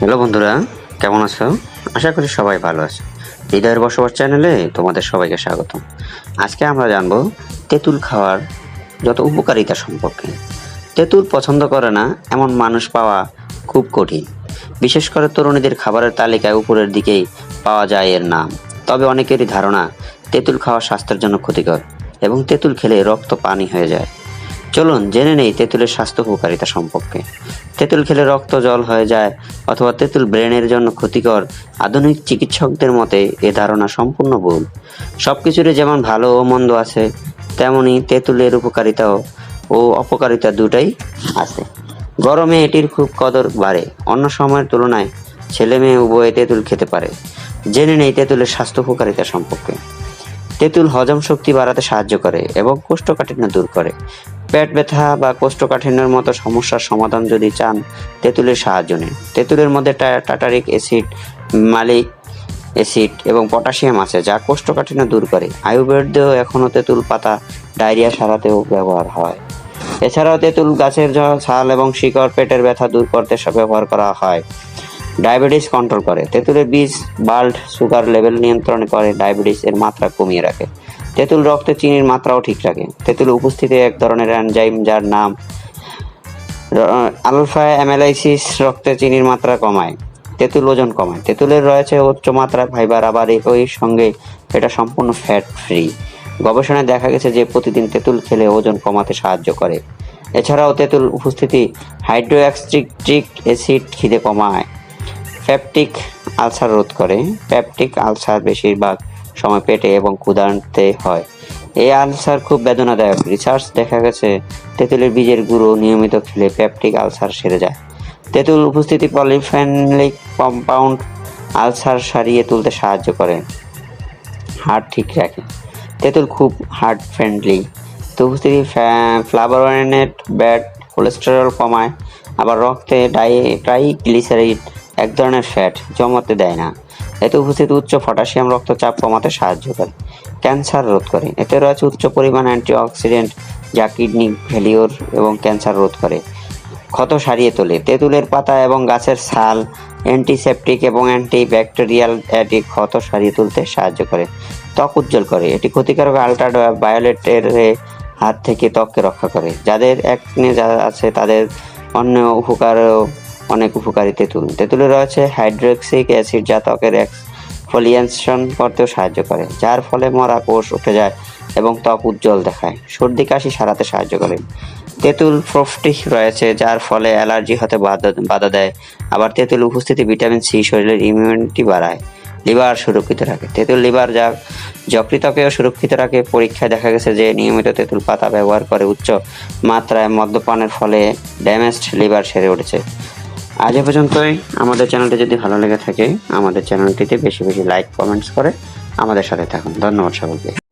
Hello বন্ধুরা, কেমন আছো? আশা করি সবাই ভালো আছে। হৃদয়ের বসবাস চ্যানেলে তোমাদের সবাইকে স্বাগতম। আজকে আমরা জানব তেঁতুল খাওয়ার যত উপকারিতা সম্পর্কে। তেঁতুল পছন্দ করে না, এমন মানুষ পাওয়া খুব কঠিন। বিশেষ করে তরুণীদের খাবারের তালিকায় উপরের দিকেই পাওয়া যায় এর নাম। তবে অনেকেরই ধারণা, তেঁতুল খাওয়া স্বাস্থ্যের জন্য ক্ষতিকর এবং তেঁতুল খেলে রক্ত পানি হয়ে যায়। চলুন, জেনে নেই তেঁতুলের স্বাস্থ্য উপকারিতা সম্পর্কে। তেঁতুল খেলে রক্ত, জল হয়ে যায় অথবা তেঁতুল ব্রেনের জন্য ক্ষতিকর। আধুনিক চিকিৎসকদের মতে এ ধারণা সম্পূর্ণ ভুল। সব কিছুরই যেমন ভালো ও মন্দ আছে, তেমনি তেঁতুলের উপকারিতাও ও অপকারিতা দুটাই আছে। গরমে এটির খুব কদর বাড়ে। অন্য সময়ের তুলনায় ছেলে মেয়ে উভয়ে তেঁতুল খেতে পারে। জেনে নেই তেঁতুলের স্বাস্থ্য উপকারিতা সম্পর্কে। তেঁতুল হজম শক্তি বাড়াতে সাহায্য করে এবং কোষ্ঠকাঠিন্য দূর করে। পেট ব্যথা বা কোষ্ঠকাঠিন্যের মতো সমস্যার সমাধান যদি চান, তেঁতুলের সাহায্য নিন। তেঁতুলের মধ্যে টাটারিক অ্যাসিড, মালিক অ্যাসিড এবং পটাশিয়াম আছে, যা কোষ্ঠকাঠিন্য দূর করে। আয়ুর্বেদেও এখনও তেঁতুল পাতা ডায়রিয়া সারাতেও ব্যবহার হয়। এছাড়াও তেঁতুল গাছের ছাল এবং শিকড় পেটের ব্যথা দূর করতে সব ব্যবহার করা হয়। ডায়াবেটিস কন্ট্রোল করে। তেঁতুলের বীজ বাল্ড সুগার লেভেল নিয়ন্ত্রণ করে ডায়াবেটিস এর মাত্রা কমিয়ে রাখে। তেঁতুল রক্তে চিনির মাত্রাও ঠিক রাখে। তেঁতুল উপস্থিতি এক ধরনের এনজাইম যার নাম আলফা অ্যামালাইসিস রক্তে চিনির মাত্রা কমায়, তেঁতুল ওজন কমায়। তেঁতুলের রয়েছে উচ্চ মাত্রার ফাইবার, আবার একই সঙ্গে এটা সম্পূর্ণ ফ্যাট ফ্রি গবেষণায় দেখা গেছে যে প্রতিদিন তেঁতুল খেলে ওজন কমাতে সাহায্য করে। এছাড়াও তেঁতুল উপস্থিতি হাইড্রোএক্সট্রিক অ্যাসিড খিদে কমায়। পেপটিক আলসার রোধ করে। পেপটিক আলসার বেশিরভাগ সময় পেটে এবং ক্ষুধান্তে হয়। এই আলসার খুব বেদনাদায়ক। রিসার্চ দেখা গেছে, তেঁতুলের বীজের গুঁড়ো নিয়মিত খেলে পেপটিক আলসার সেরে যায়। তেঁতুল উপস্থিতি পলিফেনলিক কম্পাউন্ড আলসার সারিয়ে তুলতে সাহায্য করে। হার্ট ঠিক রাখে। তেঁতুল খুব হার্ট ফ্রেন্ডলি। উপস্থিতি ফ্লাভোনয়েড ব্যাড কোলেস্টেরল কমায়, আবার রক্তে ডাই ট্রাইগ্লিসারিড এক ধরনের ফ্যাট জমাতে দেয় না। এতে উপস্থিত উচ্চ পটাশিয়াম রক্তচাপ কমাতে সাহায্য করে। ক্যান্সার রোধ করে। এতে রয়েছে উচ্চ পরিমাণ অ্যান্টিঅক্সিডেন্ট যা কিডনি ফেলিওর এবং ক্যান্সার রোধ করে। ক্ষত সারিয়ে তোলে। তেঁতুলের পাতা এবং গাছের ছাল, অ্যান্টিসেপটিক এবং অ্যান্টি ব্যাকটেরিয়াল এটি ক্ষত সারিয়ে তুলতে সাহায্য করে। ত্বক উজ্জ্বল করে। এটি ক্ষতিকারক আলট্রা বায়োলেটের হাত থেকে ত্বককে রক্ষা করে। যাদের একনে যা আছে, তাদের অন্য উপকার অনেক উপকারী তেঁতুল। তেঁতুলে রয়েছে হাইড্রোক্সিক অ্যাসিড যা ত্বকের এক্সফোলিয়েশন করতেও সাহায্য করে, যার ফলে মরা কোষ উঠে যায় এবং ত্বক উজ্জ্বল দেখায়। সর্দি, কাশি সারাতে সাহায্য করে। তেঁতুল প্রোফটিক রয়েছে, যার ফলে অ্যালার্জি হতে বাধা বাধা দেয়। আবার তেঁতুল উপস্থিতি ভিটামিন সি শরীরের ইমিউনিটি বাড়ায়, লিভার সুরক্ষিত রাখে। তেঁতুল লিভার যা যকৃতকেও সুরক্ষিত রাখে। পরীক্ষায় দেখা গেছে যে নিয়মিত তেঁতুল পাতা ব্যবহার করে উচ্চ মাত্রায় মদ্যপানের ফলে ড্যামেজড লিভার সেরে উঠেছে। আজ এ পর্যন্তই। আমাদের চ্যানেলটি যদি ভালো লেগে থাকে, আমাদের চ্যানেলটিতে বেশি বেশি লাইক কমেন্টস করে আমাদের সাথে থাকুন। ধন্যবাদ সকলকে।